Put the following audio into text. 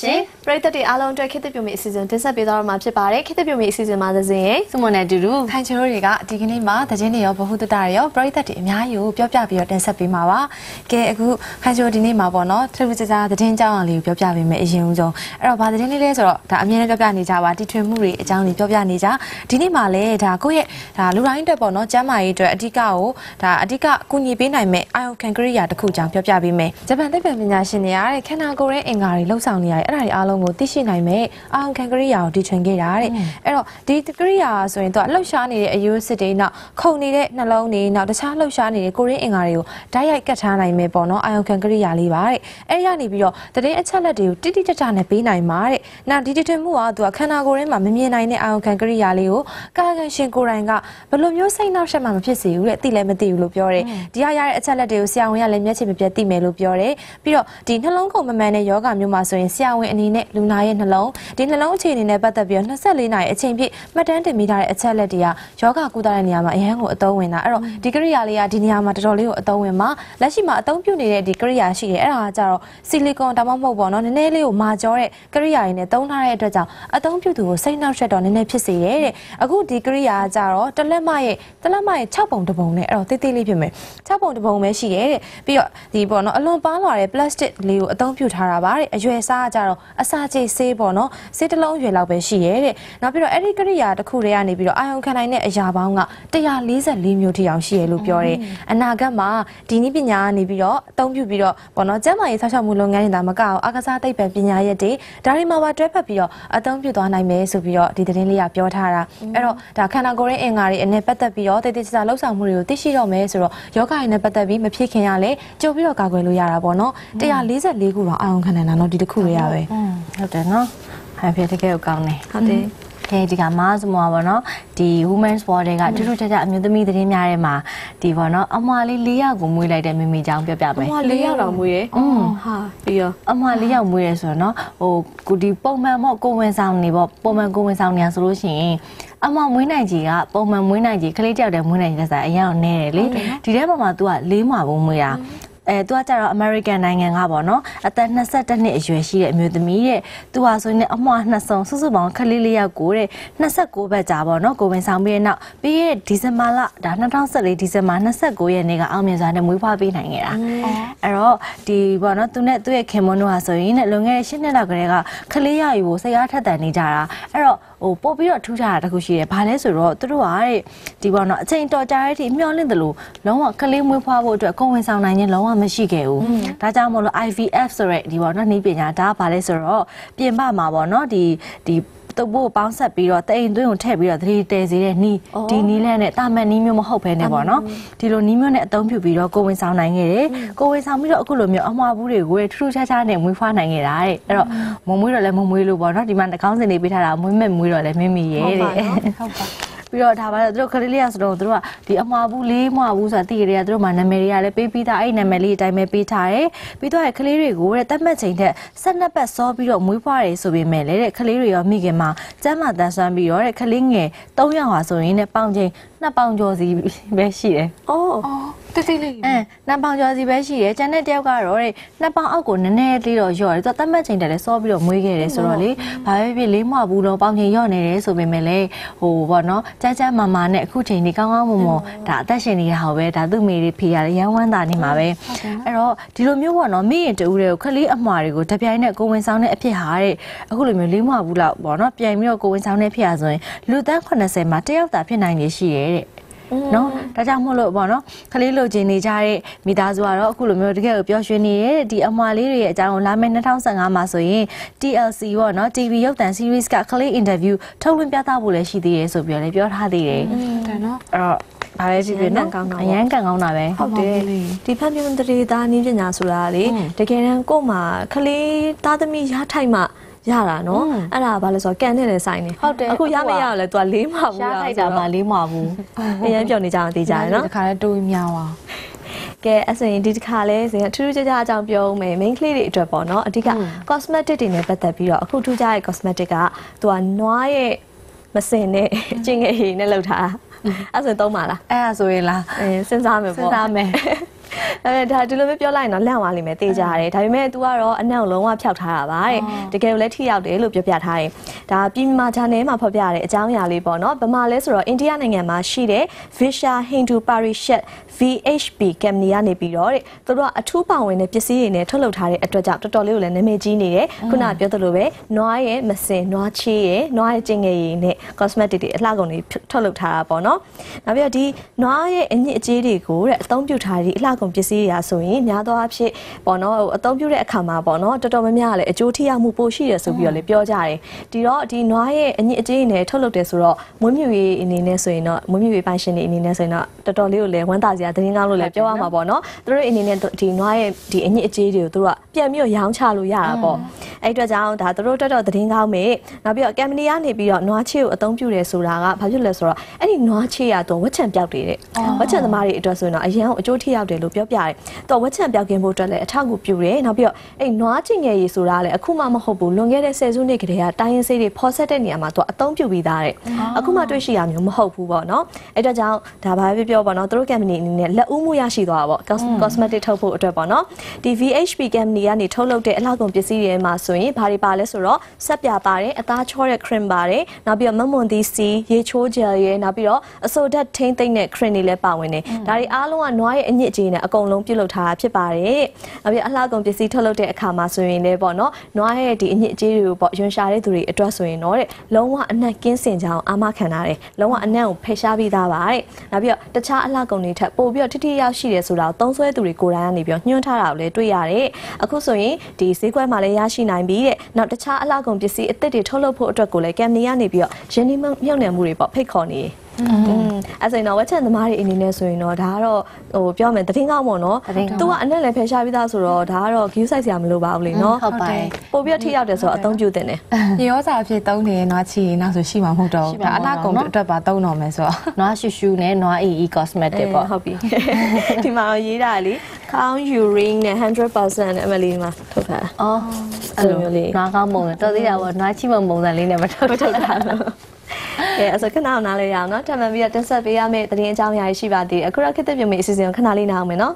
ရှင် ပရိသတ်တွေအားလုံးအတွက်ခေတ်သစ်ပြုံမီအစီအစဉ်တင်ဆက်ပေးသွားတော့မှာဖြစ်ပါတယ်ခေတ်သစ်ပြုံမီအစီအစဉ်မှာသစဉ်ရဲ့စုမနဲ့အတူတူခိုင်ချိုတို့တွေကဒီကနေ့မှာတခြင်းတွေရောဗဟုသုတတွေရောပရိသတ်တွေအများကြီးကိုပြောပြပြီးတော့တင်ဆက်ပေးမှာပါကဲအခုခိုင်ချိုဒီနေ့မှာပေါ့နော်ထူးထူးခြားခြားတခြင်းကြောင်းအောင်လေးကိုပြောပြပေးမယ်အရင်ဦးဆုံးအဲ့တော့ဗာတခြင်းလေးလဲဆိုတော့ဒါအမြဲတမ်းပြောပြနေကြပါတီထွင်မှုတွေအကြောင်းတွေပြောပြနေကြဒီနေ့မှာလဲဒါကိုယ့်ရဲ့ဒါလူတိုင်းအတွက်ပေါ့နော်ကျမ်းမာရေးအတွက်အဓိကကိုဒါအဓိကကူညီပေးနိုင်မဲ့အာယုခံကရိယာတစ်ခုကြောင်းပြောပြပေးမယ်ဂျပန်သိပ္ပံပညာရှင်တွေအားတဲ့ခန္ဓာကိုယ်ရဲ့အင်္ဂါတွေလှုပ်ဆောင်နေရတယ်အဲ့ဒါတွေအားလုံးကိုသိရှိနိုင်မဲ့အာယုခံကရိယာကိုတီထွင်ခဲ့တာတဲ့အဲ့တော့ဒီကရိယာဆိုရင်သူကလှုပ်ရှားနေတဲ့အယိုးစစ်တွေနောက်ခုန်နေတဲ့နှလုံးတွေနောက်တခြားလှုပ်ရှားနေတဲ့ကိုရင်းအင်္ဂါတွေကိုဓာတ်ရိုက်ကတ်ထားနိုင်မယ်ပေါ့နော်အာယုခံကရိယာလေးပါတဲ့အဲ့ဒီကနေပြီးတော့တည်င်းအချက်လက်တွေကိုတိတိကျကျနဲ့ပေးနိုင်ပါတဲ့နောက်ဒီတီထွင်မှုကသူကခန္ဓာကိုယ်ထဲမှာမမြင်နိုင်တဲ့အာယုခံကရိယာလေးကိုကာကံရှင်ကိုယ်တိုင်ကဘယ်လိုမျိုးစိတ်နှောက်ယှက်မှမဖြစ်စေဘူးတဲ့သိလည်းမသိဘူးလို့ပြောတယ်ဒီဟာရတဲ့အချက်လက်တွေကိုဆရာဝန်ကလည်းမျက်ခြေမပြတ်သိမယ်လို့ပြောတယ်ပြီးတော့ဒီနှလုံးကုန်မမှန်တဲ့ယောဂမျိုးမှာဆိုရင်ဆရာဝန်အနေနဲ့လူနာရဲ့နှလုံးဒီနှလုံးအခြေအနေနဲ့ပတ်သက်ပြီးတော့24နာရီအချိန်ပြည့်မှတ်တမ်းတင်မိထားတဲ့အချက်လက်တွေကယောဂကုသတဲ့နေရာမှာအရန်ကိုအသုံးဝင်တာအဲ့တော့ဒီကရိယာလေးကဒီနေရာမှာတော်တော်လေးကိုအသုံးဝင်မှာလက်ရှိမှာအသုံးပြုနေတဲ့ဒီကရိယာရှိတယ်အဲ့ဒါကကြတော့ဆီလီကွန်ဒါမှမဟုတ်ပေါ့နော်နည်းနည်းလေးကိုမာကျောတဲ့ကရိယာတွေနဲ့သုံးထားတဲ့အတွက်ကြောင့်အသုံးပြုသူကိုစိတ်နှောက်ယှက်တော့နည်းနည်းဖြစ်စေတယ်တဲ့အခုဒီကရိယာကကြတော့တလက်မရဲ့တလက်မရဲ့6ပုံတစ်ပုံနဲ့အဲ့တော့တိတ်တိတ်လေးဖြစ်မယ်6ပုံတစ်ပုံပဲရှိတယ်တဲ့ပြီးတော့ဒီပေါ့နော်အလွန်ပါလာတဲ့ plastic လေးကိုအသုံးပြုထားတာပါတဲ့အရွယ်စားကကြတော့အစာကြီးဆေးပေါ့နော်ဆေးတစ်လုံးရွယ်လောက်ပဲရှိရဲတဲ့နောက်ပြီးတော့အဲ့ဒီကရိယာတစ်ခုတည်းကနေပြီးတော့အာယုံခံနိုင်တဲ့အရာပေါင်းက144မျိုးထိအောင်ရှိရဲလို့ပြောတယ်အနာဂတ်မှာဒီနည်းပညာကနေပြီးတော့အသုံးပြုပြီးတော့ပေါ့နော်ကျန်းမာရေးဆောက်ရှောက်မှုလုပ်ငန်းတွေဒါမကအောင်အကစားသိပ္ပံပညာရက်တွေဒါတွေမှာပါတွဲဖက်ပြီးတော့အသုံးပြုသွားနိုင်မယ်ဆိုပြီးတော့ဒီသတင်းလေးကပြောထားတာအဲ့တော့ဒါခန္ဓာကိုယ်ရင်းအင်္ဂါတွေအနေပတ်သက်ပြီးတော့တည်တည်ကြာကြာလှုပ်ဆောင်မှုတွေကိုသိရှိတော့မယ်ဆိုတော့ယောဂရင်းနဲ့ပတ်သက်ပြီးမဖြစ်ခင်ရလဲကြုံပြီးတော့ကာကွယ်လို့ရတာပေါ့နော်144ခုတော့အာရုံခံနိုင်တာနော်ဒီတစ်ခုတွေရပဲဟုတ်တယ်နော်ဟန်ဖေတကယ်ကိုကောင်းတယ်ဟုတ်တယ်ကဲဒီကမားစမောပေါ့နော်ဒီ women's sport တွေကတူတူချာချာအမျိုးသမီးသတင်းများထဲမှာဒီပေါ့နော်အမွာလေး၄ယောက်ကိုမွေးလိုက်တဲ့မိမိကြောင်းပြောပြမယ်ဟို၄ယောက်တော့မွေးတယ်။ဟာပြီးတော့အမွာ၄ယောက်မွေးရဆိုတော့နော်ဟိုကိုဒီပုံမှန်ပေါ့ကိုဝင်ဆောင်နေပေါ့ပုံမှန်ကိုဝင်ဆောင်နေရဆိုလို့ရှိရင်အမမွေးနိုင်ကြီးကပုံမှန်မွေးနိုင်ကြီးကလေးတယောက်တည်းမွေးနိုင်ကြီးကစားအရင်ကနဲတယ်လေဒီထဲမှာမှ तू ကလေးမှာဘုံမွေးတာ အဲသူကကြတော့ American နိုင်ငံကပေါ့နော်အသက်22နှစ်အရွယ်ရှိတဲ့အမျိုးသမီးတဲ့သူဟာဆိုရင်အမွှာနှစ်စုံစုစုပေါင်းခလေးလေးယောက်ကိုတဲ့29ဘက်ကြာပေါ့နော်ကိုဝင်ဆောင်ပြီးတဲ့နောက်ပြီးရဲ့ဒီဇင်ဘာလဒါ2014ဒီဇင်ဘာ29ရက်နေ့ကအောင်မြင်စွာနဲ့မွေးဖွားပေးနိုင်ခဲ့တာအဲ့တော့ဒီပေါ့နော်သူနဲ့သူ့ရဲ့ခင်မွန်းတို့ဟာဆိုရင်တဲ့လွန်ခဲ့တဲ့10နှစ်လောက်ကတည်းကခလေးရယူကိုစိတ်အားထက်သန်နေကြတာအဲ့တော့ဟိုပို့ပြီးတော့ထူးခြားတာတစ်ခုရှိတယ်။ဘာလဲဆိုတော့သူတို့ကတဲ့ဒီပေါ့နော်အချိန်တော်ကြာတဲ့အထိမျောလင့်တယ်လို့လုံးဝကလေးမွေးဖွားဖို့အတွက်ကိုယ်ဝင်ဆောင်နိုင်ခြင်းလုံးဝမရှိခဲ့ဘူး။ဒါကြောင့်မို့လို့ IVF ဆိုရက်ဒီပေါ့နော်နှီးပညာဒါကဘာလဲဆိုတော့ပြင်ပမှာပေါ့နော်ဒီဒီတုပ်ဖို့ပေါင်းဆက်ပြီးတော့တိမ်သွင်းကိုထည့်ပြီးတော့သတိတည်စေတဲ့နီးဒီနီးလန်းနဲ့တာမန်နီးမျိုးမဟုတ်ဘဲနဲ့ပေါ့နော်ဒီလိုနီးမျိုးနဲ့အသုံးပြုပြီးတော့ကိုဝင်ဆောင်နိုင်ခဲ့တယ်ကိုဝင်ဆောင်ပြီးတော့အခုလိုမျိုးအမွားဘူးတွေကိုထူးထူးခြားခြားနဲ့မွေးဖွားနိုင်ခဲ့တာတဲ့အဲ့တော့မမွေးတော့လည်းမမွေးလို့ပေါ့နော်ဒီမှာတကောင်းစင်နေပေးထားတာမွေးမဲ့မွေးတော့လည်းမင်းမီရဲ့တဲ့ဟုတ်ပါပြီး တော့ဒါပါတော့သူတို့ကလေးလေးရဆိုတော့သူတို့ကဒီအမှားဘူးလေးမှားဘူးဆိုတာသိကြတယ်ကသူတို့မှနာမည်တွေကလည်းပေးပြီးသားအဲ့ဒီနာမည်လေးအတိုင်းပဲပေးထားတယ်ပြီးတော့ကလေးတွေကိုတဲ့တတ်မှတ်ချိန်ထက်ဆက်နှစ်ပတ်စောပြီးတော့မွေးဖွားတယ်ဆိုပေမဲ့လေတဲ့ကလေးတွေရောမိခင်မှာကျမ်းမာတန်ဆွမ်းပြီးတော့တဲ့ကလေးငယ်၃ယောက်ဟာဆိုရင်တဲ့ပေါင်ချိန်နှစ်ပေါင်ကျော်စီပဲရှိတယ်။အော်အော် တိတ်တိတ်လေးအဲနှစ်ပေါင်ကျော်စီပဲရှိတယ်ကျန်တဲ့တယောက်ကတော့တဲ့နှစ်ပေါင်အောက်ကိုနည်းနည်းလေးတော့လျော့တယ်သူကတတ်မှတ်ချိန်တက်လဲစောပြီးတော့မွေးခဲ့တယ်ဆိုတော့လေဘာပဲဖြစ်လေးမွားဘူးတော့ပေါင်ချိန်လျော့နေတယ်ဆိုပေမဲ့လေဟိုပေါ့နော်ကြမ်းကြမ်းမာမာနဲ့အခုချိန်ဒီကောင်းကောင်းမွန်မွန်ဒါအသက်ရှင်နေတဲ့ဟာပဲဒါသူ့မိတွေဖေရတယ်ရန်ဝမ်းသာနေမှာပဲအဲ့တော့ဒီလိုမျိုးပေါ့နော်မိရင်တူတွေကိုခလေးအမွာတွေကိုတပြိုင်နဲ့ကိုဝင်ဆောင်တဲ့အဖြစ်ဟာတဲ့အခုလိုမျိုးလေးမွားဘူးလောက်ပေါ့နော်ပြန်ပြီးတော့ကိုဝင်ဆောင်တဲ့အဖြစ်ဟာဆိုရင်လူသန်း80မှာတယောက်သာဖြစ်နိုင်နေရှိရဲ့တဲ့ နော်ဒါကြောင့်မို့လို့ပေါ့နော်ခလေးလိုချင်နေကြတဲ့မိသားစုကတော့အခုလိုမျိုးတကယ်ကိုပျော်ရွှင်နေတဲ့ဒီအမွာလေးတွေရဲ့အကြောင်းကိုလာမယ့်2015မှာဆိုရင် TLC ပေါ့နော် TV ရုပ်သံ series ကခလေး interview ထုတ်လွှင့်ပြသဖို့လည်းရှိသေးတယ်ဆိုပြီးတော့လည်းပြောထားသေးတယ်တယ်နော်အဲ့တော့ဒါလည်းကြည့်ပြနော်အရန်ကန်ကောင်းတာပဲဟုတ်တယ်ဟုတ်ပါဘူးလေ။ဒီဖတ်ပြမတရေသားနည်းပညာဆိုတာလေอืมတကယ်တမ်းကို့မှာခလေးသားသမီးရထိုက်မှ ရတာနော် อืม အဲ့ဒါကဘာလဲဆိုတော့ကန်နဲ့လည်းဆိုင်နေ ဟုတ်တယ် အခုရမရတော့လဲ तू ကလေးမဘူး ရှား လား ထိုက်တာမှလေးမဘူး အရင်ပြောနေကြအောင်သိကြတယ်နော် ဒီခါလဲတိုးမြောင်းအောင် ကဲအဲ့ဆိုရင်ဒီတစ်ခါလဲဇင်ကထူးထူးခြားခြားအကြောင်းပြောဦးမယ် main ကလေးတွေအတွက်ပေါ့နော်အဓိက cosmetic တွေနဲ့ပတ်သက်ပြီးတော့အခုထူးခြားတဲ့ cosmetic ကသူကနွားရဲ့မစင်နဲ့အချင်းငယ်ရည်နဲ့လောက်ထားတာအဲ့ဆိုရင်သုံးပါလား အဲ့ဒါဆိုရင်လား အဲစဉ်းစားမယ် စဉ်း ပေါ့ စားမယ် အဲဒါဒီလိုမျိုးပြောလိုက်ရင်တော့လန့်သွားလိမ့်မယ်တေးကြရတယ်ဒါပေမဲ့ तू ကတော့အနံ့ကိုလုံးဝဖျောက်ထားတာပါတဲ့တကယ်ကိုလည်းထိရောက်တယ်လို့ပြောပြထားတယ်ဒါပြည်မာချာနယ်မှာဖော်ပြရတဲ့အကြောင်းအရာလေးပေါ့နော်ဗမာလဲဆိုတော့အိန္ဒိယနိုင်ငံမှာရှိတဲ့ Visha Hindu Parishad VHP Company ကနေပြီးတော့တဲ့သူတို့ကအထူးပါဝင်တဲ့ပစ္စည်းတွေနဲ့ထုတ်လုပ်ထားတဲ့အတွက်ကြောင့်တော်တော်လေးကိုလည်းနာမည်ကြီးနေတယ်ခုနကပြောသလိုပဲနွားရဲ့မစင်နွားချေးရဲ့နွားရဲ့ကျင်ငယ်ရည်နဲ့ cosmetic တွေအလှကုန်တွေထုတ်လုပ်ထားတာပေါ့နော်နောက်ပြီးတော့ဒီနွားရဲ့အညစ်အကြေးတွေကိုတဲ့အသုံးပြုထားတဲ့အလှကုန်ပစ္စည်းတွေရာဆိုရင်များသောအားဖြင့်ပေါ့နော်ဟိုအသုံးပြုတဲ့အခါမှာပေါ့နော်တော်တော်များများကလည်းအကျိုးထိရောက်မှုပိုရှိတယ်ဆိုပြီးတော့လည်းပြောကြတယ်ဒီတော့ဒီနွားရဲ့အညစ်အကြေးတွေနဲ့ထုတ်လုပ်တယ်ဆိုတော့မွေးမြူရေးအနေနဲ့ဆိုရင်တော့မွေးမြူရေးပိုင်ရှင်တွေအနေနဲ့ဆိုရင်တော့တော်တော်လေးကိုလည်းဝမ်းသာစရာသတင်းကောင်းလို့လည်းပြောရမှာပေါ့နော်သူတို့အနေနဲ့ဒီနွားရဲ့ဒီအညစ်အကြေးတွေကိုသူတို့ကပြန်ပြီးတော့ရောင်းချလို့ရတာပေါ့အဲ့အတွက်ကြောင့်ဒါသူတို့တော်တော်သတင်းကောင်းမေနောက်ပြီးတော့ကမ်ပနီကနေပြီးတော့နွားချေကိုအသုံးပြုတယ်ဆိုတာကဘာဖြစ်လဲဆိုတော့အဲ့ဒီနွားချေရတော့ဝက်ချံပြောက်တယ်တဲ့ဝက်ချံသမားတွေအတွက်ဆိုရင်တော့အရန်အကျိုးထိရောက်တယ်လို့ပြောပြတယ်တော့ဝက်ချံပြောက်ကင်းဖို့အတွက်လည်းအထောက်အကူပြုတယ်နောက်ပြီးတော့အဲ့နွားချင်ငယ်ရည်ဆိုတာလည်းအခုမှမဟုတ်ဘူးလွန်ခဲ့တဲ့ဆယ်စုနှစ်ကတည်းကတိုင်းရင်းဆေးတွေဖော်ဆက်တဲ့နေရာမှာသူအသုံးပြုပြီးသားတဲ့အခုမှတွေ့ရှိရမျိုးမဟုတ်ဘူးပေါ့နော်အဲ့အတွက်ကြောင့်ဒါဘာပဲပြောပေါ့နော်သူတို့ကမ်ပနီအနေနဲ့လက်ဦးမှုရရှိသွားတာပေါ့ cosmetic ထုတ်ဖို့အတွက်ပေါ့နော်ဒီ VHP company ကနေထုတ်လုပ်တဲ့အလှကုန်ပစ္စည်းတွေမှာဆိုရင်ဘာတွေပါလဲဆိုတော့ဆက်ပြပါတယ်အသားချောတဲ့ cream ပါတယ်နောက်ပြီးတော့မမွန်သီးစီရေချိုး gel ရယ်နောက်ပြီးတော့အဆိုဓာတ်ထိမ့်သိမ့်တဲ့ cream တွေလည်းပါဝင်တယ်ဒါတွေအားလုံးကနွားရဲ့အညစ်အကြေးနဲ့အကုန်လုံးပြုလုပ်ထားတာဖြစ်ပါတယ်နောက်ပြီးအလှကုန်ပစ္စည်းထုတ်လုပ်တဲ့အခါမှာဆိုရင်လည်းပေါ့နော်နွားရဲ့ဒီအညစ်အကြေးတွေကိုပေါ့ရွံရှာတဲ့သူတွေအတွက်ဆိုရင်တော့တဲ့လုံးဝအနက်ကင်းစင်ကြအောင်အာမခံထားတယ်လုံးဝအနက်ကိုဖယ်ရှားပြီးသားပါတဲ့နောက်ပြီးတော့တခြားအလှကုန်တွေထက်ပိုပြီးတော့ထိထိရောက်ရှိတယ်ဆိုတာကိုသုံးစွဲသူတွေကိုယ်တိုင်ကနေပြီးတော့ညွှန်းထားတာကိုလည်းတွေ့ရတယ်အခုဆိုရင်ဒီဈေးကွက်မှာလည်းရရှိနိုင်ပြီတဲ့နောက်တခြားအလှကုန်ပစ္စည်းအသစ်တွေထုတ်လုပ်ဖို့အတွက်ကိုလည်းကမ်နီကနေပြီးတော့ရင်းနှီးမြှုပ်နှံမှုတွေပေါ့ဖိတ်ခေါ်နေတယ်อืม အဲ့ဆိုရင်တော့ဝက်ချန်သမားတွေအနေနဲ့ဆိုရင်တော့ဒါကတော့ဟိုပြောမယ်သတင်းကောင်းပေါ့နော်သတင်းကောင်းသူကအနက်လည်းဖယ်ရှားပြီးသားဆိုတော့ဒါကတော့ view site ဆရာမလိုပါဘူးလေနော်ဟုတ်ပါတယ်ပို့ပြီးတော့ထိရောက်တယ်ဆိုတော့အသုံးပြုတင်တယ်ညရောစာအဖြစ်သုံးနေတဲ့နွားချီနောက်ဆိုရှိမှာမဟုတ်တော့ရှိဘူးမှာဒါမအဟုတ်လားတော့ကုန်အတွက်ပါသုံးတော့မယ်ဆိုတော့နွားရှူရှူနဲ့နွားအေးအေး cosmetic ပေါ့ဟုတ်ပြီဒီမှာရေးတာလေ count urine နဲ့100%နဲ့အမလီမှာထုတ်ထားတာအော်အဲ့လိုမျိုးလေးနွားကောင်းပုံစံတော်သေးတာပေါ့နွားချိမုံပုံစံလေးနဲ့မထုတ်ထုတ်ထုတ်ထားလို့ အဲအဲ့ဆိုခဏအောင်နားလေးရအောင်နော်ထပ်မံပြီးတော့တင်ဆက်ပေးရမယ့်သတင်းအကြောင်းအရာရှိပါသေးတယ်အခုတော့ခေတ်သစ်ပြုံးမေအစီအစဉ်ကိုခဏလေးနားအောင်မယ်နော်